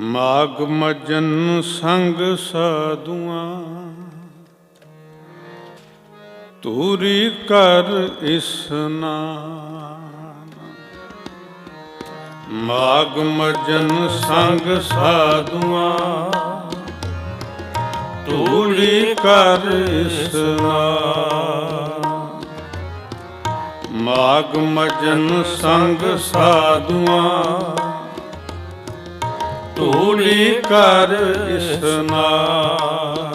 ਮਾਗ ਮਜਨ ਸੰਗ ਸਾਧੂਆਂ। ਤੂਰੀ ਕਰ ਇਸਨਾਨ ਮਾਗ ਮਜਨ ਸੰਗ ਸਾਧੂਆਂ। ਤੂੜੀ ਕਰ ਇਸਨਾਨ ਮਾਗ ਮਜਨ ਸੰਗ ਸਾਧੂਆਂ। ਤੂੜੀ ਕਰ ਇਸਨਾਨ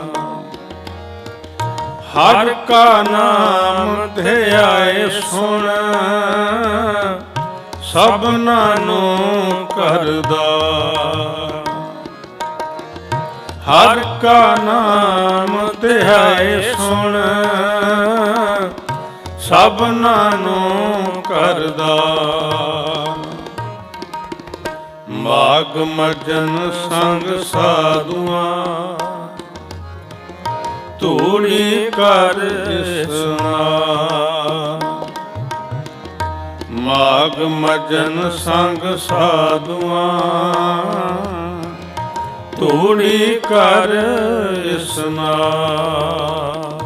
ਹਰ ਕਾ ਨਾਮ ਧਿਆਏ ਸੁਣ ਸਭਨਾ ਨੂੰ ਕਰਦਾ। ਹਰ ਕਾ ਨਾਮ ਧਿਆਏ ਸੁਣ ਸਭਨਾ ਨੂੰ ਕਰਦਾ। ਮਾਗ ਮਜਨ ਸੰਗ ਸਾਧੂਆਂ। ਤੂੜੀ ਕਰ ਇਸਨਾਨ ਮਾਗ ਮਜਨ ਸੰਗ ਸਾਧੂਆਂ। ਤੂੜੀ ਕਰ ਇਸਨਾਨ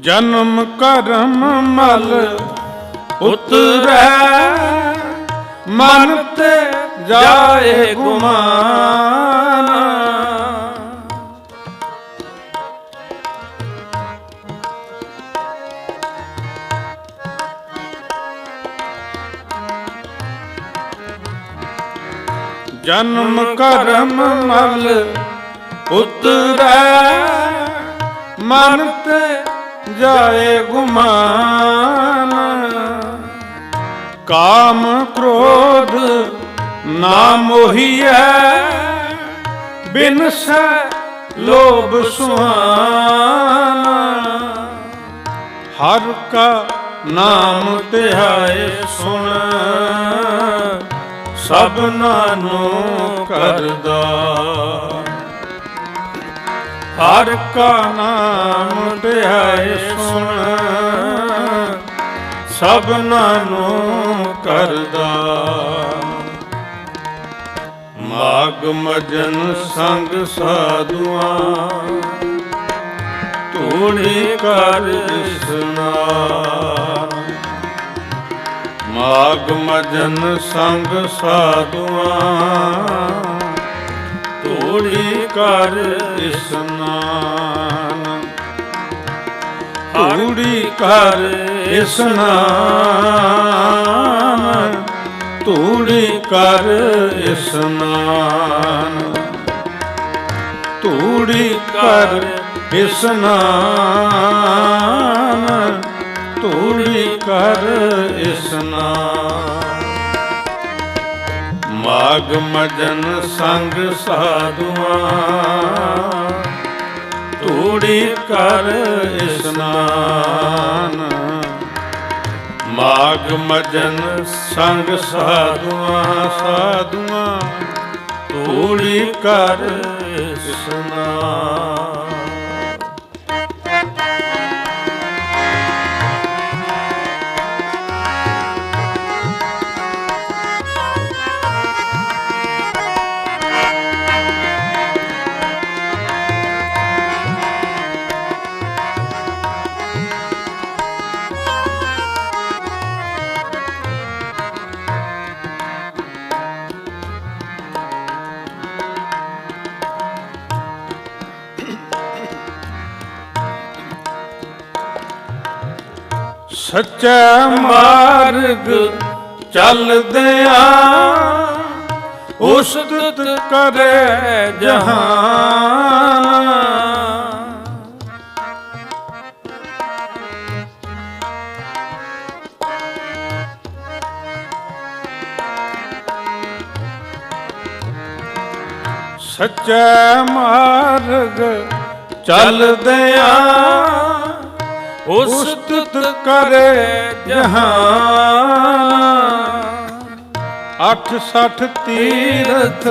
ਜਨਮ ਕਰਮ ਮਲ ਉਤਰੈ ਮਨ ਤੇ ਜਾਏ ਗੁਮਾਨ। ਜਨਮ ਕਰਮ ਮਲ ਉਤਰੈ ਮਨ ਤੇ ਜਾਏ ਗੁਮਾਨ। ਕਾਮ ਕ੍ਰੋਧ ਨਾ ਮੋਹੀਐ। ਬਿਨਸੈ ਲੋਭ ਸੁਹਾਨ। ਹਰ ਕਾ ਨਾਮ ਧਿਆਏ ਸੁਣ। ਸਭਨਾ ਨੂੰ ਕਰਦਾ। ਹਰ ਕਾ ਨਾਮ ਧਿਆਏ ਸੁਣ ਸਭਨਾ ਨੂੰ ਕਰਦਾ। ਮਾਗ ਮਜਨ ਸੰਗ ਸਾਧੂਆਂ ਤੂੜੀ ਕਰ ਇਸਨਾਨ ਮਾਗ ਮਜਨ ਸੰਗ ਸਾਧੂਆਂ ਤੂੜੀ ਕਰ ਇਸਨਾਨ ਤੂੜੀ ਕਰ ਇਸਨਾਨ ਤੂੜੀ ਕਰ ਇਸਨਾਨ ਤੂੜੀ ਕਰ ਇਸਨਾਨ ਤੂੜੀ ਕਰ ਇਸਨਾਨ ਮਾਗ ਮਜਨ ਸੰਗ ਸਾਧੂਆਂ। ਤੂੜੀ ਕਰ ਇਸਨਾਨ। ਮਾਗ ਮਜਨ ਸੰਗ ਸਾਧੂਆਂ ਸਾਧੂਆਂ ਤੂੜੀ ਕਰ ਇਸਨਾਨ। ਸੱਚਾ ਮਾਰਗ ਚੱਲਦਿਆਂ ਉਸਤਤ ਕਰੇ ਜਹਾਨ ਸੱਚਾ ਮਾਰਗ ਚੱਲਦਿਆਂ ਉਸਤਤ ਕਰੇ ਜਹਾਨ। ਅੱਠ ਸੱਠ ਤੀਰਥ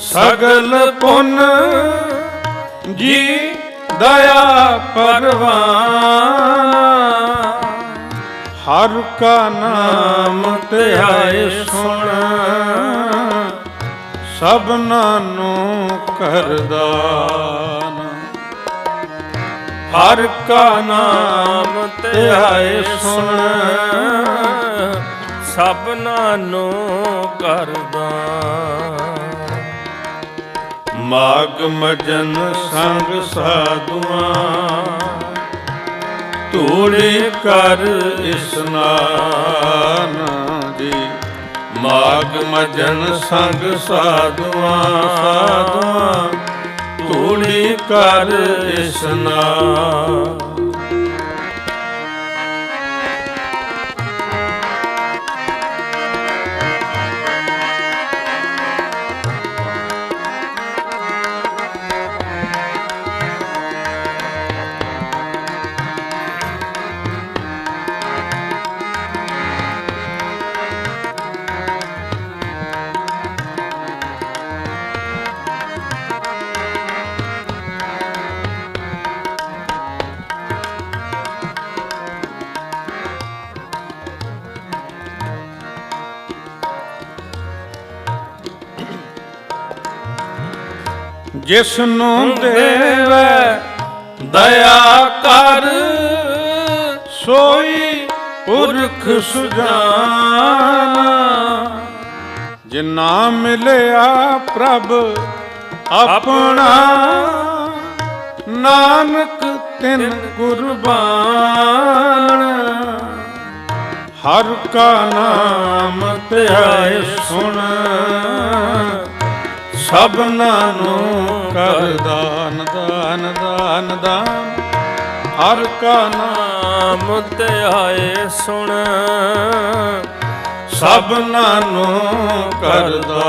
ਸਗਲ ਪੁੰਨ ਜੀ ਦਇਆ ਪਰਵਾਨ ਹਰ ਕਾ ਨਾਮ ਧਿਆਏ ਸੁਣ। ਸਭਨਾਂ ਨੂੰ ਕਰਦਾਨ ਹਰ ਕਾ ਨਾਮ ਧਿਆਏ ਸੁਣ। ਸਭਨਾ ਨੂੰ ਕਰਦਾ ਮਾਗ ਮਜਨ ਸੰਗ ਸਾਧੂਆਂ। ਧੂੜੇ ਕਰ ਇਸਨਾਨ ਜੀ ਮਾਗ ਮਜਨ ਸੰਗ ਸਾਧੂਆਂ ਸਾਧੂਆਂ। ਧੂੜੇ ਕਰ ਇਸਨਾਨ ਜਿਸ ਨੂੰ ਦੇਵੇ ਦਇਆ ਕਰ ਸੋਈ ਪੁਰਖ ਸੁਜਾਨ। ਜਿਨਾ ਮਿਲਿਆ ਪ੍ਰਭ ਆਪਣਾ ਨਾਨਕ ਤਿਨ ਕੁਰਬਾਨ ਹਰ ਕਾ ਨਾਮ ਧਿਆਏ ਸੁਣ। ਸਭਨਾਂ ਨੂੰ ਕਰ ਦਾਨ ਦਾਨ ਦਾਨ। ਦਾਨ ਹਰ ਕਾ ਨਾਮ ਨਾਮ ਧਿਆਏ ਸੁਣ। ਸਭਨਾਂ ਨੂੰ ਕਰਦਾ।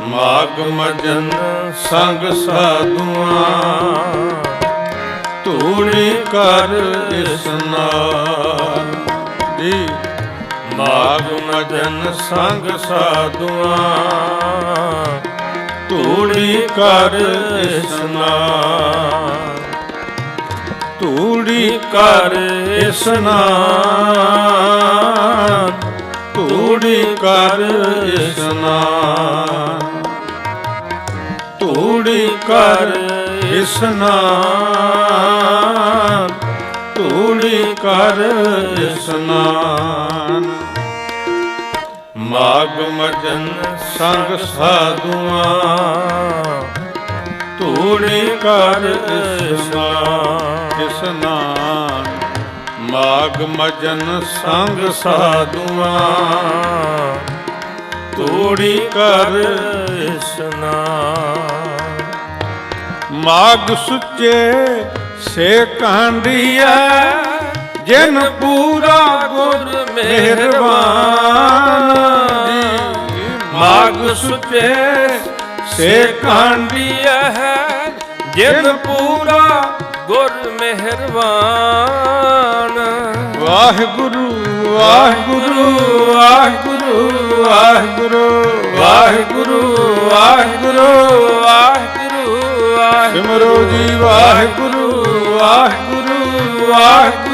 ਮਾਗ ਮਜਨ ਸੰਗ ਸਾਧੂਆਂ ਧੂੜੀ ਕਰ ਇਸਨਾਨ ਦੀ ਮਾਗ ਮਜਨ ਸੰਗ ਸਾਧੂਆਂ, ਧੂੜੀ ਕਰ ਇਸਨਾਨ ਧੂੜੀ ਕਰ ਇਸਨਾਨ ਧੂੜੀ ਕਰ ਇਸਨਾਨ ਧੂੜੀ ਕਰ ਇਸਨਾਨ ਧੂੜੀ ਕਰ ਇਸਨਾਨ ਮਾਗ ਮਜਨ ਸੰਗ ਸਾਧੂਆਂ, ਧੂੜੀ ਕਰ ਇਸਨਾਨ ਇਸਨਾਨ ਮਾਗ ਮਜਨ ਸੰਗ ਸਾਧੂਆਂ, ਧੂੜੀ ਕਰ ਇਸਨਾਨ ਮਾਗ ਸੁੱਚੇ ਸੇ ਕਹਿੰਦੀ ਕਾਂਡੀਐ ਜਿਨ ਪੂਰਾ ਗੁਰ ਮਿਹਰਬਾਨ ਜੀ। ਮਾਗ ਸੁਚੇ ਸੇ ਕਾਂਡੀਐ ਹੈ। ਜਿਨ ਪੂਰਾ ਗੁਰ ਮਿਹਰਬਾਨ। ਵਾਹਿਗੁਰੂ ਵਾਹਿਗੁਰੂ ਵਾਹਿਗੁਰੂ ਵਾਹਿਗੁਰੂ। ਵਾਹਿਗੁਰੂ ਵਾਹਿਗੁਰੂ ਵਾਹਿਗੁਰੂ ਸਿਮਰੋ ਜੀ ਵਾਹਿਗੁਰੂ ਵਾਹਿਗੁਰੂ ਵਾਹਿਗੁਰੂ।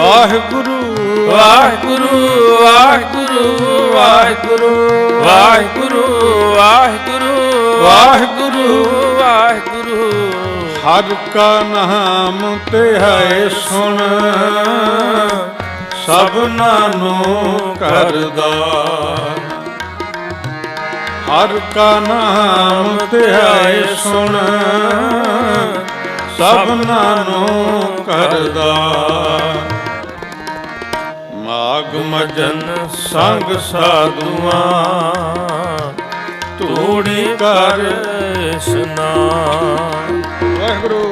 ਵਾਹਿਗੁਰੂ ਵਾਹਿਗੁਰੂ ਵਾਹਿਗੁਰੂ ਵਾਹਿਗੁਰੂ ਵਾਹਿਗੁਰੂ ਵਾਹਿਗੁਰੂ ਵਾਹਿਗੁਰੂ ਵਾਹਿਗੁਰੂ। ਹਰ ਕਾ ਨਾਮ ਤੇ ਹੈ ਸੁਣ ਸਭਨਾਂ ਨੂੰ ਕਰਦਾ ਹਰ ਕਾ ਨਾਮ ਤੇ ਹੈ ਸੁਣ ਸਭਨਾਂ ਨੂੰ ਕਰਦਾ ਮਾਗ ਮਜਨ, ਸੰਗ ਸਾਧੂਆਂ। ਤੂੜੀ ਕਰ ਇਸ਼ਨਾਨ ਵਾਹਿਗੁਰੂ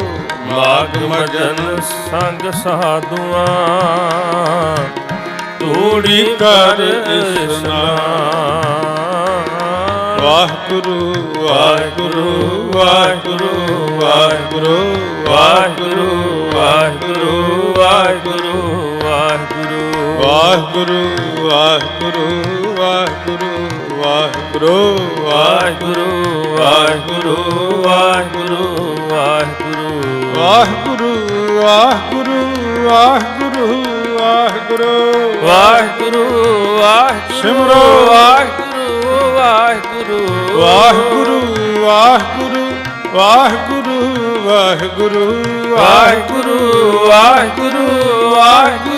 ਮਾਗ ਮਜਨ, ਸੰਗ ਸਾਧੂਆਂ। ਤੂੜੀ ਕਰ ਇਸ਼ਨਾਨ ਵਾਹਿਗੁਰੂ ਵਾਹਿਗੁਰੂ ਵਾਹਿਗੁਰੂ ਵਾਹਿਗੁਰੂ ਵਾਹਿਗੁਰੂ ਵਾਹਿਗੁਰੂ ਵਾਹਿਗੁਰੂ। ਵਾਹਿਗੁਰੂ ਵਾਹਿਗੁਰੂ ਵਾਹਿਗੁਰੂ ਵਾਹਿਗੁਰੂ ਵਾਹਿਗੁਰੂ ਵਾਹਿਗੁਰੂ ਵਾਹਿਗੁਰੂ ਵਾਹਿਗੁਰੂ ਵਾਹਿਗੁਰੂ ਵਾਹਿਗੁਰੂ ਵਾਹਿਗੁਰੂ ਵਾਹਿਗੁਰੂ ਵਾਹਿਗੁਰੂ ਵਾਹਿਗੁਰੂ ਵਾਹਿਗੁਰੂ ਸਿਮਰੋ। ਵਾਹਿਗੁਰੂ ਵਾਹਿਗੁਰੂ ਵਾਹਿਗੁਰੂ ਵਾਹਿਗੁਰੂ ਵਾਹਿਗੁਰੂ ਵਾਹਿਗੁਰੂ ਵਾਹਿਗੁਰੂ ਵਾਹਿਗੁਰੂ ਵਾਹਿਗੁਰੂ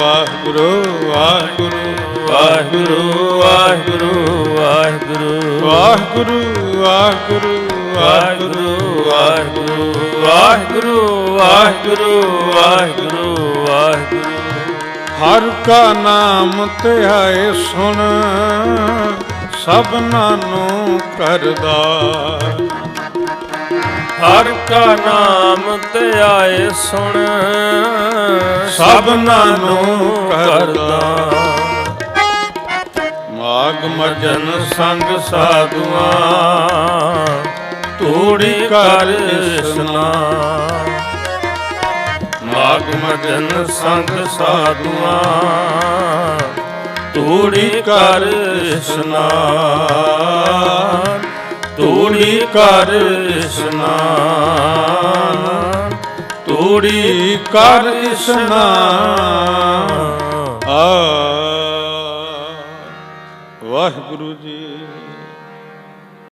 ਵਾਹਿਗੁਰੂ ਵਾਹਿਗੁਰੂ ਵਾਹਿਗੁਰੂ ਵਾਹਿਗੁਰੂ ਵਾਹਿਗੁਰੂ। ਵਾਹਿਗੁਰੂ ਵਾਹਿਗੁਰੂ ਵਾਹਿਗੁਰੂ ਵਾਹਿਗੁਰੂ ਵਾਹਿਗੁਰੂ ਵਾਹਿਗੁਰੂ ਵਾਹਿਗੁਰੂ ਹਰ ਕਾ ਨਾਮ ਧਿਆਏ ਸੁਣ ਸਭਨਾਂ ਨੂੰ ਕਰਦਾ। ਹਰ ਕਾ ਨਾਮ ਧਿਆਏ ਸੁਣ। ਸਭਨਾਂ ਨੂੰ ਕਰਦਾ। ਮਾਗ ਮਜਨ ਮਜਨ ਸੰਗ ਸਾਧੂਆਂ, ਤੂੜੀ ਕਰ ਇਸ਼ਨਾਨ ਮਾਗ ਮਜਨ ਸੰਗ ਸਾਧੂਆਂ, ਤੂੜੀ ਕਰ ਇਸ਼ਨਾਨ ਤੂੜੀ ਕਰ ਇਸ਼ਨਾਨ ਤੂੜੀ ਕਰ ਇਸ਼ਨਾਨ। ਆ ਵਾਹਿਗੁਰੂ ਜੀ।